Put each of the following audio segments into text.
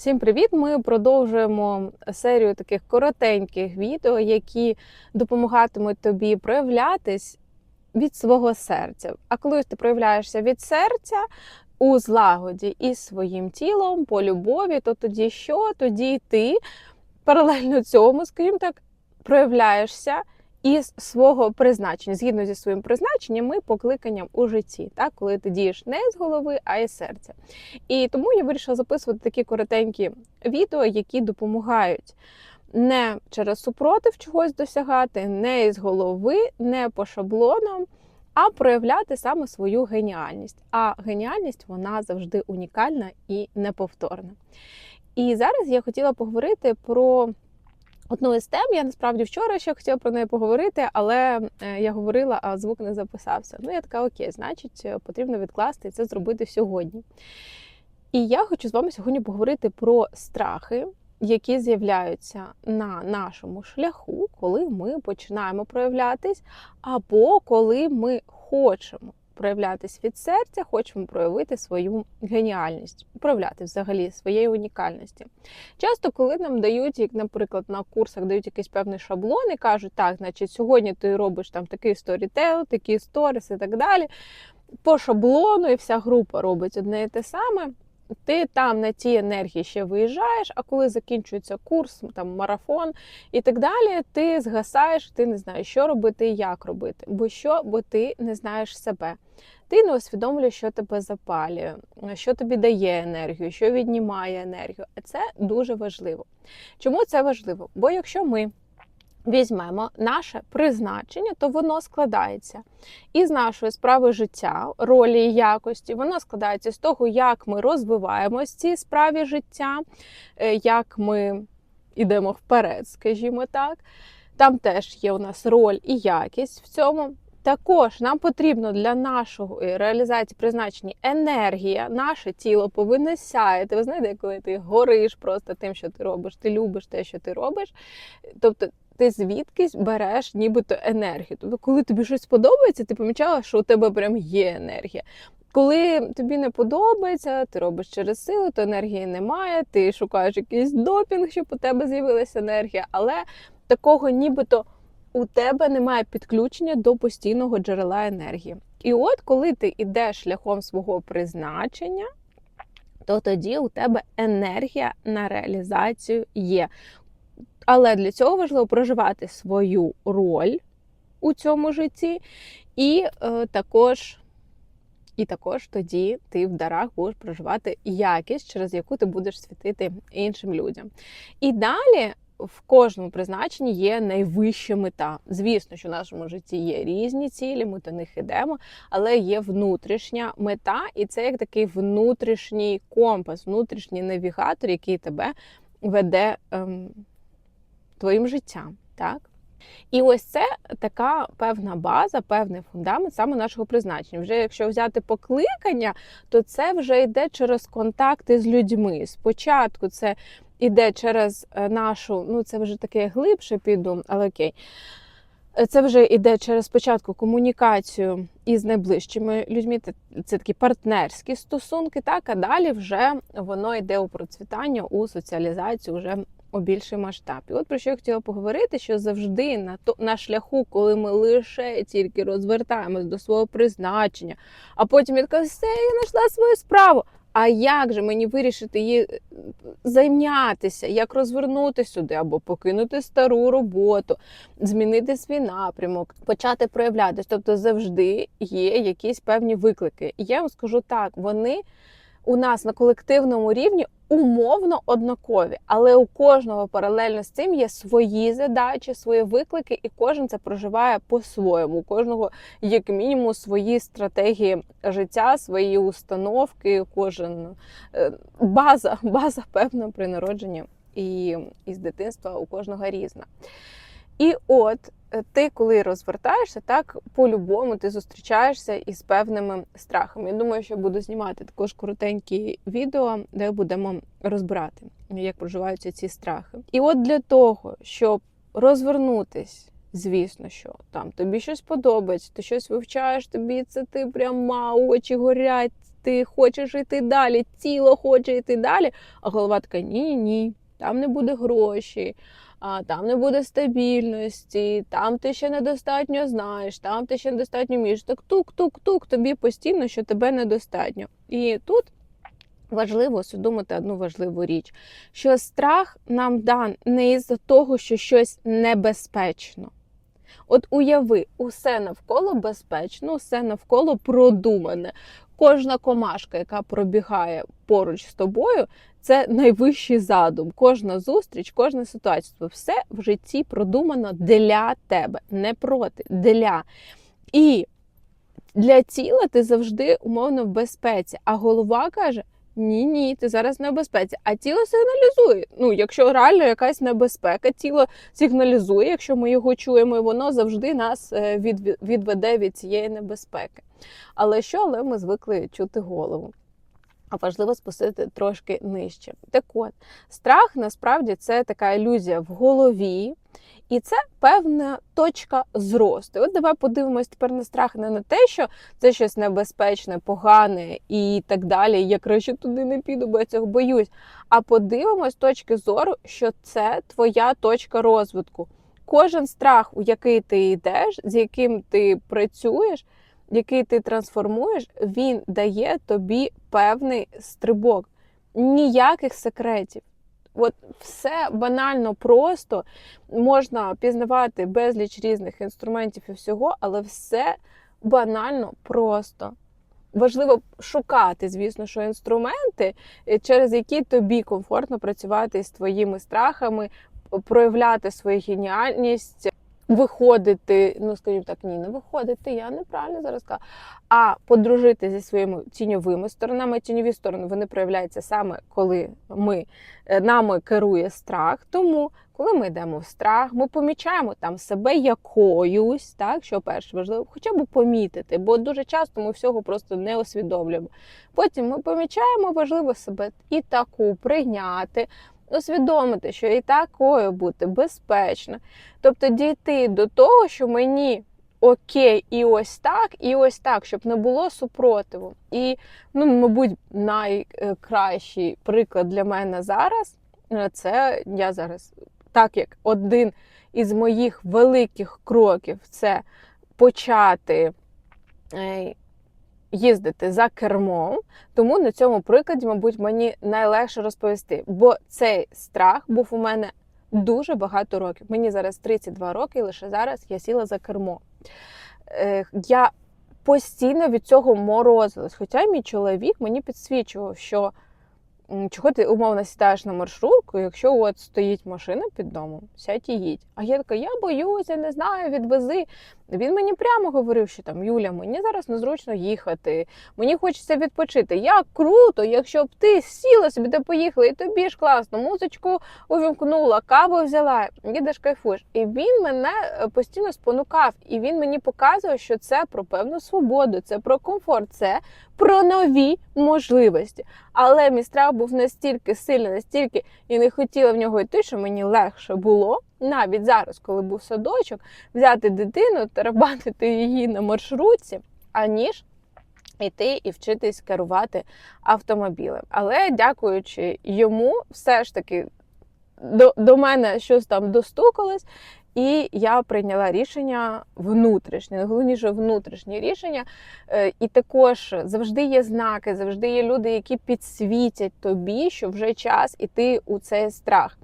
Всім привіт! Ми продовжуємо серію таких коротеньких відео, які допомагатимуть тобі проявлятись від свого серця. А коли ти проявляєшся від серця у злагоді із своїм тілом, по любові, то тоді що? Тоді ти паралельно цьому, скажімо так, проявляєшся із свого призначення, згідно зі своїм призначенням і покликанням у житті, так? коли ти дієш не з голови, а із серця. І тому я вирішила записувати такі коротенькі відео, які допомагають не через супротив чогось досягати, не із голови, не по шаблонам, а проявляти саме свою геніальність. А геніальність вона завжди унікальна і неповторна. І зараз я хотіла поговорити про. Одну із тем, я насправді вчора ще хотіла про неї поговорити, але е, я говорила, а звук не записався. Ну, я така, окей, значить, е, потрібно відкласти і це зробити сьогодні. І я хочу з вами сьогодні поговорити про страхи, які з'являються на нашому шляху, коли ми починаємо проявлятись, або коли ми хочемо проявлятись від серця, хочемо проявити свою геніальність, проявляти взагалі своєї унікальності. Часто, коли нам дають, як, наприклад, на курсах дають якийсь певний шаблон і кажуть, так, значить, сьогодні ти робиш там такий сторітел, такі сторіс і так далі. По шаблону, і вся група робить одне і те саме. Ти там на тій енергії ще виїжджаєш, а коли закінчується курс, там марафон і так далі, ти згасаєш, ти не знаєш, що робити і як робити. Бо що? Бо ти не знаєш себе. Ти не усвідомлюєш, що тебе запалює, що тобі дає енергію, що віднімає енергію. А це дуже важливо. Чому це важливо? Бо якщо ми візьмемо наше призначення, то воно складається із нашої справи життя, ролі і якості. Воно складається з того, як ми розвиваємось в цій справі життя, е, як ми йдемо вперед, скажімо так. Там теж є у нас роль і якість в цьому. Також нам потрібно для нашої реалізації призначення енергія, наше тіло повинно сяяти. Ви знаєте, коли ти гориш просто тим, що ти робиш, ти любиш те, що ти робиш. Тобто ти звідкись береш нібито енергію. Тобто, коли тобі щось подобається, ти помічала, що у тебе прям є енергія. Коли тобі не подобається, ти робиш через силу, то енергії немає, ти шукаєш якийсь допінг, щоб у тебе з'явилася енергія, але такого нібито у тебе немає підключення до постійного джерела енергії. І от коли ти йдеш шляхом свого призначення, то тоді у тебе енергія на реалізацію є. Але для цього важливо проживати свою роль у цьому житті, і е, також і також тоді ти в дарах будеш проживати якість, через яку ти будеш світити іншим людям. І далі в кожному призначенні є найвища мета. Звісно, що в нашому житті є різні цілі, ми до них йдемо, але є внутрішня мета, і це як такий внутрішній компас, внутрішній навігатор, який тебе веде ем, твоїм життям. так? І ось це така певна база, певний фундамент саме нашого призначення. Вже якщо взяти покликання, то це вже йде через контакти з людьми. Спочатку це йде через е, нашу, ну це вже таке глибше піду, але окей. Це вже йде через спочатку комунікацію із найближчими людьми. Це такі партнерські стосунки, так а далі вже воно йде у процвітання, у соціалізацію вже у більший масштаб. І от про що я хотіла поговорити, що завжди на то на шляху, коли ми лише тільки розвертаємось до свого призначення, а потім я така, все, я знайшла свою справу. А як же мені вирішити її е, зайнятися, як розвернути сюди, або покинути стару роботу, змінити свій напрямок, почати проявлятися? Тобто завжди є якісь певні виклики. І я вам скажу так: вони у нас на колективному рівні умовно однакові, але у кожного паралельно з цим є свої задачі, свої виклики, і кожен це проживає по-своєму. У кожного, як мінімум, свої стратегії життя, свої установки, кожен е, база, база певна при народженні і із дитинства у кожного різна. І от ти, коли розвертаєшся, так по-любому ти зустрічаєшся із певними страхами. Я думаю, що буду знімати також коротенькі відео, де будемо розбирати, як проживаються ці страхи. І от для того, щоб розвернутись. Звісно, що там тобі щось подобається, ти щось вивчаєш, тобі це ти прямо очі горять, ти хочеш йти далі, тіло хоче йти далі, а голова така: ні, ні, там не буде грошей, а, там не буде стабільності, там ти ще недостатньо знаєш, там ти ще недостатньо вмієш. Так тук-тук-тук, тобі постійно, що тебе недостатньо. І тут важливо усвідомити одну важливу річ, що страх нам дан не із-за того, що щось небезпечно. От уяви, усе навколо безпечно, усе навколо продумане. Кожна комашка, яка пробігає поруч з тобою, це найвищий задум. Кожна зустріч, кожна ситуація, все в житті продумано для тебе, не проти, для. І для тіла ти завжди умовно в безпеці. А голова каже: ні, ні, ти зараз не в безпеці. А тіло сигналізує. Ну, якщо реально якась небезпека, тіло сигналізує, якщо ми його чуємо, і воно завжди нас е, відведе від цієї небезпеки. Але що, але ми звикли чути голову. А важливо спустити трошки нижче. Так от, страх насправді це така ілюзія в голові, і це певна точка зросту. От давай подивимось тепер на страх не на те, що це щось небезпечне, погане і так далі. Я краще туди не піду, бо я цього боюсь. А подивимось з точки зору, що це твоя точка розвитку. Кожен страх, у який ти йдеш, з яким ти працюєш, який ти трансформуєш, він дає тобі певний стрибок. Ніяких секретів. От все банально просто можна пізнавати безліч різних інструментів і всього, але все банально просто. Важливо шукати, звісно, що інструменти, е, через які тобі комфортно працювати з твоїми страхами, проявляти свою геніальність, виходити, ну скажімо так, ні, не виходити, я неправильно зараз кажу, а подружити зі своїми тіньовими сторонами. Тіньові сторони вони проявляються саме коли ми е, нами керує страх. Тому, коли ми йдемо в страх, ми помічаємо там себе якоюсь, так що перше важливо, хоча б помітити, бо дуже часто ми всього просто не усвідомлюємо. Потім ми помічаємо, важливо себе і таку прийняти усвідомити, що і такою бути безпечно. Тобто дійти до того, що мені окей, і ось так, і ось так, щоб не було супротиву. І, ну, мабуть, найкращий приклад для мене зараз е, це я зараз, так як один із моїх великих кроків це почати. Їздити за кермом, тому на цьому прикладі, мабуть, мені найлегше розповісти, бо цей страх був у мене дуже багато років. Мені зараз 32 роки, і лише зараз я сіла за кермо. Я постійно від цього морозилась. Хоча мій чоловік мені підсвічував, що чого ти умовно сідаєш на маршрутку, якщо от стоїть машина під домом, сядь і їдь. А я така, я боюся, не знаю, відвези. Він мені прямо говорив, що там Юля, мені зараз незручно їхати, мені хочеться відпочити. Як круто, якщо б ти сіла собі де поїхала, і тобі ж класно, музичку увімкнула, каву взяла, їдеш кайфуєш. І він мене е, постійно спонукав, і він мені показував, що це про певну свободу, це про комфорт, це про нові можливості. Але мій страх був настільки сильний, настільки і не хотіла в нього йти, що мені легше було навіть зараз, коли був садочок, взяти дитину, тарабанити її на маршрутці, аніж йти і вчитись керувати автомобілем. Але дякуючи йому, все ж таки до, до мене щось там достукалось. І я прийняла рішення внутрішнє, найголовніше внутрішнє рішення. Е, і також завжди є знаки, завжди є люди, які підсвітять тобі, що вже час іти у цей страх.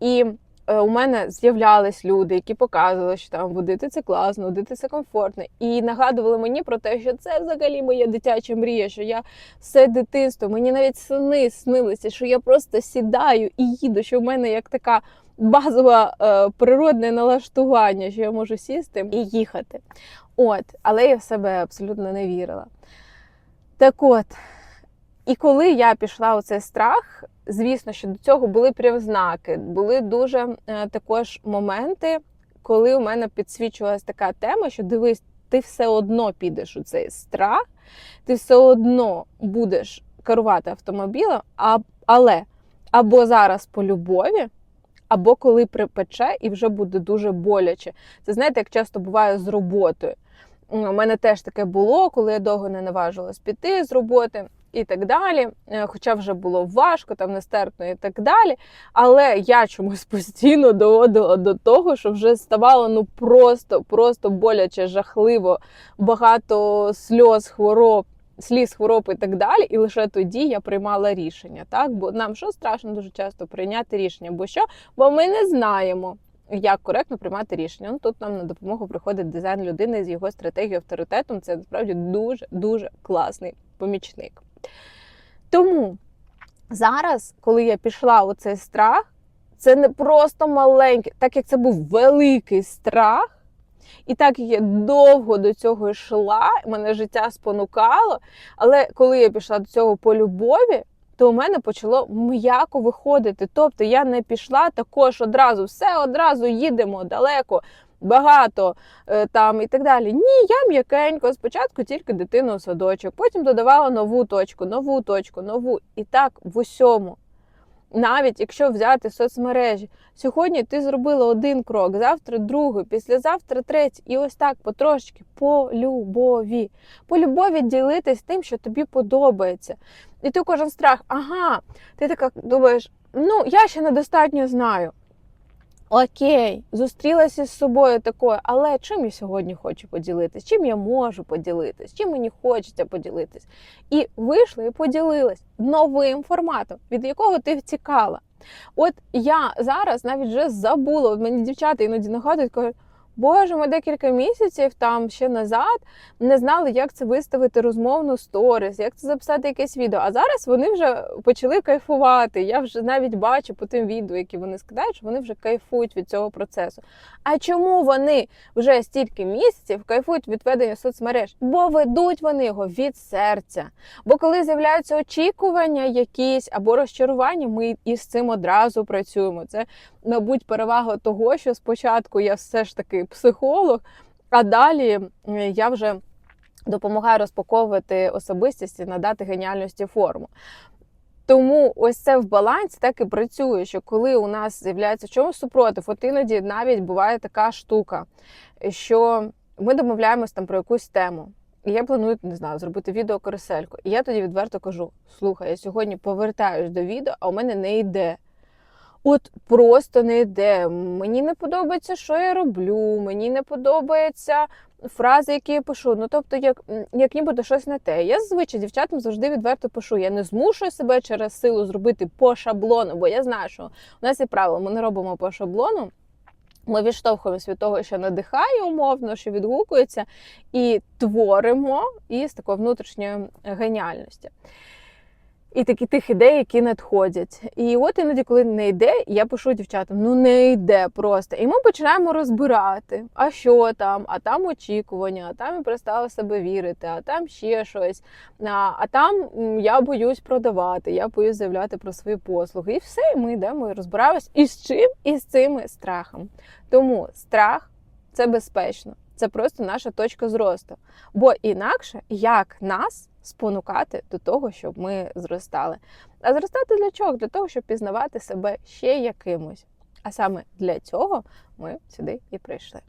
І Е, у мене з'являлись люди, які показували, що там водити це класно, водити це комфортно, і нагадували мені про те, що це взагалі моя дитяча мрія, що я все дитинство, мені навіть сни снилися, що я просто сідаю і їду, що в мене як така базове е, природне налаштування, що я можу сісти і їхати. От, але я в себе абсолютно не вірила. Так от. І коли я пішла у цей страх, звісно, що до цього були признаки, були дуже е, також моменти, коли у мене підсвічувалася така тема, що дивись, ти все одно підеш у цей страх, ти все одно будеш керувати автомобілем, а, але або зараз по любові, або коли припече і вже буде дуже боляче. Це знаєте, як часто буває з роботою. У мене теж таке було, коли я довго не наважилась піти з роботи і так далі. Е, Хоча вже було важко, там нестерпно і так далі. Але я чомусь постійно доводила до того, що вже ставало ну просто, просто боляче, жахливо, багато сльоз, хвороб. Сліз хвороб і так далі, і лише тоді я приймала рішення. Так, бо нам що страшно дуже часто прийняти рішення, бо що? Бо ми не знаємо, як коректно приймати рішення. Ну тут нам на допомогу приходить дизайн людини з його стратегією, авторитетом. Це насправді дуже дуже класний помічник. Тому зараз, коли я пішла у цей страх, це не просто маленький, так як це був великий страх. І так я довго до цього йшла, мене життя спонукало. Але коли я пішла до цього по любові, то у мене почало м'яко виходити. Тобто я не пішла також одразу, все одразу їдемо далеко, багато е, там і так далі. Ні, я м'якенько. Спочатку тільки дитину у садочок, потім додавала нову точку, нову точку, нову. І так в усьому. Навіть якщо взяти соцмережі, сьогодні ти зробила один крок, завтра другий, післязавтра третій, і ось так потрошки по любові. По любові ділитись тим, що тобі подобається. І ти кожен страх, ага, ти така думаєш, ну я ще недостатньо знаю. Окей, зустрілася з собою такою, але чим я сьогодні хочу поділитись? Чим я можу поділитись? Чим мені хочеться поділитись? І вийшла і поділилась новим форматом, від якого ти втікала. От я зараз навіть вже забула. От мені дівчата іноді нагадують, кажуть, Боже, ми декілька місяців там ще назад не знали, як це виставити розмовну сторіс, як це записати якесь відео. А зараз вони вже почали кайфувати. Я вже навіть бачу по тим відео, які вони скидають, що вони вже кайфують від цього процесу. А чому вони вже стільки місяців кайфують від ведення соцмереж? Бо ведуть вони його від серця. Бо коли з'являються очікування якісь або розчарування, ми із цим одразу працюємо. Це, мабуть, перевага того, що спочатку я все ж таки психолог, а далі я вже допомагаю розпаковувати особистість і надати геніальності форму. Тому ось це в балансі так і працює, що коли у нас з'являється чомусь супротив, от іноді навіть буває така штука, що ми домовляємось там про якусь тему. І я планую, не знаю, зробити відео карусельку. І я тоді відверто кажу: слухай, я сьогодні повертаюсь до відео, а у мене не йде. От просто не йде. Мені не подобається, що я роблю, мені не подобається фрази, які я пишу. Ну тобто, як як нібито щось не те. Я зазвичай дівчатам завжди відверто пишу. Я не змушую себе через силу зробити по шаблону, бо я знаю, що у нас є правило, ми не робимо по шаблону. Ми відштовхуємося від того, що надихає умовно, що відгукується, і творимо із такої внутрішньої геніальності. І такі тих ідей, які надходять. І от іноді, коли не йде, я пишу дівчатам: ну не йде просто. І ми починаємо розбирати, а що там, а там очікування, а там я перестала себе вірити, а там ще щось. А, а там я боюсь продавати, я боюсь заявляти про свої послуги. І все, і ми йдемо і розбираємось. І чим? І з цими страхами. Тому страх це безпечно. Це просто наша точка зросту. Бо інакше як нас спонукати до того, щоб ми зростали. А зростати для чого? Для того, щоб пізнавати себе ще якимось. А саме для цього ми сюди і прийшли.